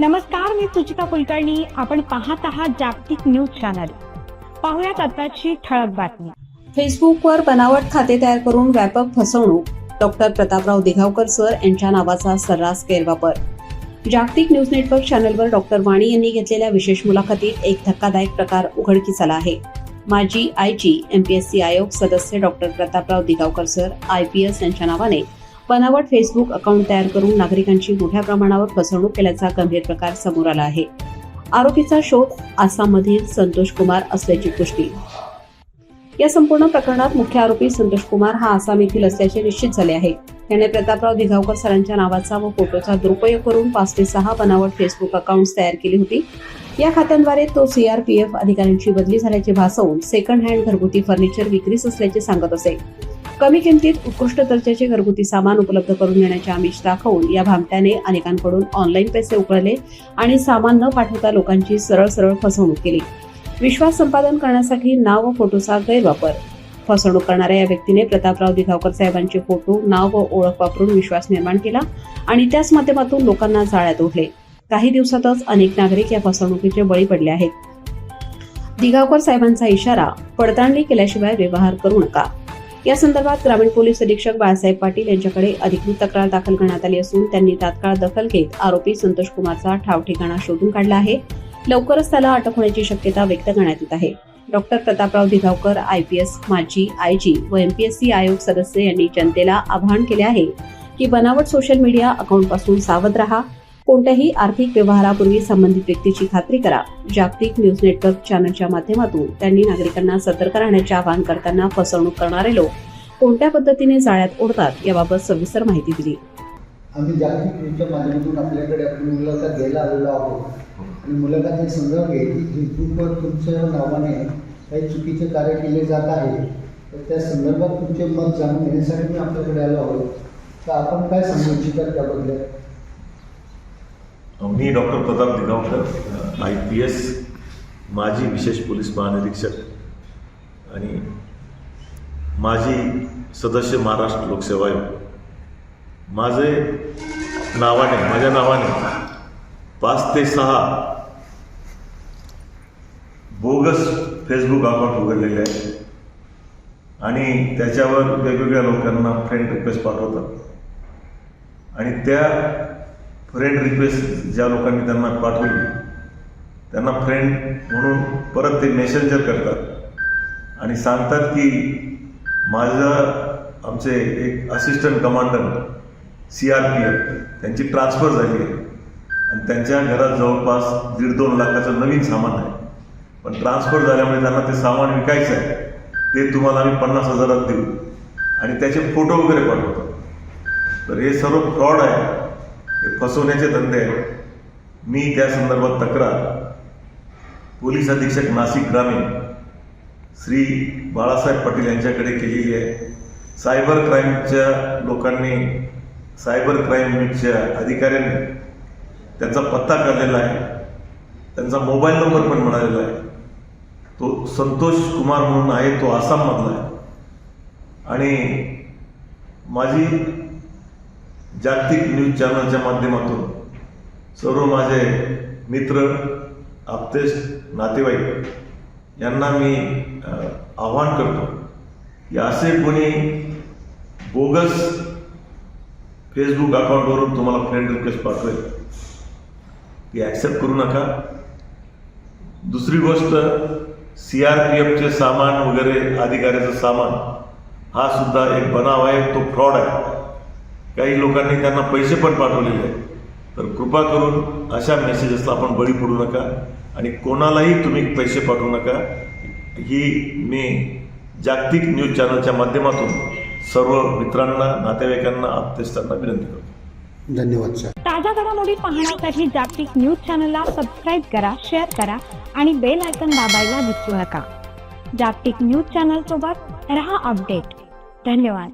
नमस्कार मी सुचिता कुलकर्णी. आपण पाहत आहात जागतिक न्यूज चॅनल. पाहुयात आताची ठळक बातमी. फेसबुकवर बनावट खाते तयार करून व्यापक फसवणूक. डॉक्टर प्रतापराव दिघावकर सर यांच्या नावाचा सर्रास गैरवापर. जागतिक न्यूज नेटवर्क चॅनलवर डॉक्टर वाणी यांनी घेतलेल्या विशेष मुलाखतीत एक धक्कादायक प्रकार उघडकीस आला आहे. माजी आयजी एमपीएससी आयोग सदस्य doctor Prataprao Digavkar sir I P S यांच्या नावाने बनावट फेसबुक अकाउंट तयार करून नागरिकांची मोठ्या प्रमाणावर फसवणूक केल्याचा गंभीर प्रकार समोर आला आहे. आरोपीचा शोध आसाममधील संतोष कुमार असल्याची पुष्टी. या संपूर्ण प्रकरणात मुख्य आरोपी संतोष कुमार हा आसाम येथील असल्याचे निश्चित झाले आहे. त्याने प्रतापराव दिघावकर सरांच्या नावाचा व फोटोचा दुरुपयोग करून पाच ते सहा बनावट फेसबुक अकाउंट्स तयार केली होती. या खात्यांद्वारे तो सीआरपीएफ अधिकाऱ्यांची बदली झाल्याचे भासवून सेकंड हँड घरगुती फर्निचर विक्रीस असल्याचे सांगत असे. कमी किमतीत उत्कृष्ट दर्जाचे घरगुती सामान उपलब्ध करून देण्याचे आमिष दाखवून या भामट्याने अनेकांकडून ऑनलाईन पैसे उकळले आणि सामान न पाठवता लोकांची सरळ सरळ फसवणूक केली. विश्वास संपादन करण्यासाठी नाव व फोटोचा गैरवापर. फसवणूक करणाऱ्या या व्यक्तीने प्रतापराव दिघावकर साहेबांचे फोटो नाव व ओळख वापरून विश्वास निर्माण केला आणि त्याच माध्यमातून लोकांना जाळ्यात ओढले. काही दिवसातच अनेक नागरिक या फसवणुकीचे बळी पडले आहेत. दिघावकर साहेबांचा इशारा पडताळणी केल्याशिवाय व्यवहार करू नका. या संदर्भात ग्रामीण पोलीस अधीक्षक बाळासाहेब पाटील यांच्याकडे अधिकृत तक्रार दाखल करण्यात आली असून त्यांनी तात्काळ दखल घेत आरोपी संतोष कुमारचा ठाव ठिकाणा शोधून काढला आहे. लवकरच त्याला अटक होण्याची शक्यता व्यक्त करण्यात येत आहे. Doctor Prataprao Dighavkar I P S माजी आयजी व एमपीएससी आयोग सदस्य यांनी जनतेला आवाहन केले आहे की बनावट सोशल मीडिया अकाउंटपासून सावध राहा. कोणत्याही आर्थिक व्यवहारापूर्वी संबंधित व्यक्तीची खात्री करा. जागतिक न्यूज नेटवर्क चॅनलच्या माध्यमातून त्यांनी नागरिकांना सतर्क राहण्याचे आवाहन करताना फसवणूक करणारे लोक कोणत्या पद्धतीने जाळ्यात ओढतात याबाबत सविस्तर माहिती दिली. आम्ही जागतिक न्यूजच्या माध्यमातून आपल्याकडे आपली मुलाखत घ्यायला आलेलो आहोत. आणि मुलाखत हे संदर्भ आहे फेसबुकवर तुमच्या नावाने काही चुकीचे कार्य केले जात आहे तर त्या संदर्भात तुमचे मत जाणून घेण्यासाठी मी आपल्याकडे आलो आहोत. तर आपण काय सांगू इच्छितात त्याबद्दल? मी doctor Pratap Digavkar I P S माजी विशेष पोलीस महानिरीक्षक आणि माजी सदस्य महाराष्ट्र लोकसेवा आयोग. माझे नावाने माझ्या नावाने पाच ते सहा बोगस फेसबुक अकाउंट उघडलेले आहे आणि त्याच्यावर वेगवेगळ्या लोकांना फ्रेंड रिक्वेस्ट पाठवतात. आणि त्या फ्रेंड रिक्वेस्ट ज्या लोकांनी त्यांना पाठवली त्यांना फ्रेंड म्हणून परत ते मेसेंजर करतात आणि सांगतात की माझं आमचे एक assistant commander C R P F त्यांची ट्रान्सफर झाली आहे. आणि त्यांच्या घरात जवळपास दीड दोन लाखाचं नवीन सामान आहे. पण ट्रान्सफर झाल्यामुळे त्यांना ते सामान विकायचं आहे. ते तुम्हाला आम्ही पन्नास हजारात देऊ. आणि त्याचे फोटो वगैरे पाठवतो. तर हे सर्व फ्रॉड आहे. हे फसवण्याचे धंदे? आहेत मी त्या संदर्भात तक्रार. पोलीस अधीक्षक नाशिक ग्रामीण श्री बाळासाहेब पाटील यांच्याकडे केलेली आहे. सायबर क्राईमच्या लोकांनी सायबर क्राईम युनिटच्या अधिकाऱ्यांनी त्यांचा पत्ता काढलेला आहे. त्यांचा मोबाईल नंबर पण मिळालेला आहे. तो संतोष कुमार म्हणून आहे तो आसाममधला आहे. आणि माझी जागतिक न्यूज चॅनलच्या माध्यमातून सर्व माझे मित्र आप्तेश नातेवाईक यांना मी आव्हान करतो की असे कोणी बोगस फेसबुक अकाउंटवरून तुम्हाला फ्रेंड रिक्वेस्ट पाठवेल ती ॲक्सेप्ट करू नका. दुसरी गोष्ट सी आर पी एफचे सामान वगैरे अधिकाऱ्याचं सामान हा सुद्धा एक बनाव आहे तो फ्रॉड आहे. काही लोकांनी त्यांना पैसे पण पाठवलेले आहेत. तर कृपा करून अशा मेसेजेसला आपण बळी पडू नका आणि कोणालाही तुम्ही पैसे पाठवू नका. ही मी जागतिक न्यूज चॅनलच्या माध्यमातून सर्व मित्रांना नातेवाईकांना आप्तेष्टांना विनंती करतो. धन्यवाद सर ताज्या घडामोडी पाहण्यासाठी जागतिक न्यूज चॅनलला सबस्क्राईब करा शेअर करा आणि बेल आयकन दाबायला विसरू नका. जागतिक न्यूज चॅनल सोबत रहा अपडेट धन्यवाद.